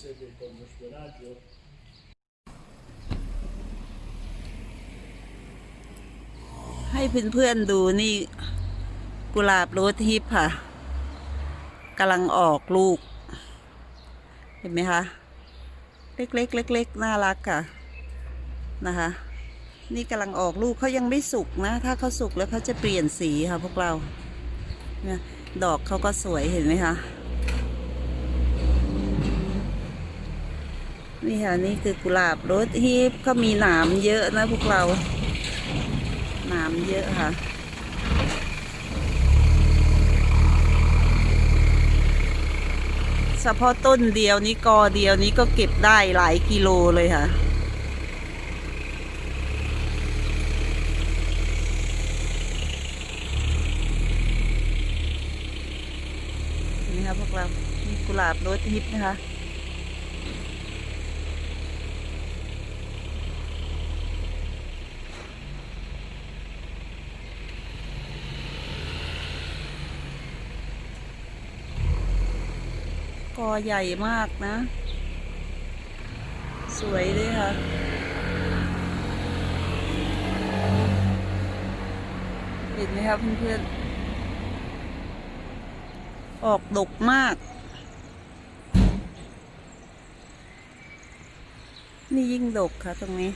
segue con lo spionaggio? ให้เพื่อนๆดูนี่ กุหลาบโรสฮิปค่ะกำลังออกลูก เห็นไหมคะ เล็กๆเล็กๆน่ารักค่ะนะคะ นี่กำลังออกลูกเขายังไม่สุกนะ ถ้าเขาสุกแล้วเขาจะเปลี่ยนสีค่ะพวกเราเนี่ยดอกเขาก็สวยเห็นไหมคะ นี่ค่ะนี่คือกุหลาบรสฮิปเขามีหนามเยอะนะพวกเรา หนามเยอะค่ะ เฉพาะต้นเดียวนี้กอเดียวนี้ก็เก็บได้หลายกิโลเลยค่ะนี่ค่ะพวกเรานี่กุหลาบรสฮิปนะคะ กอใหญ่มากนะ สวยเลยค่ะ เห็นไหมครับเพื่อนๆ ออกดกมาก นี่ยิ่งดกค่ะตรงนี้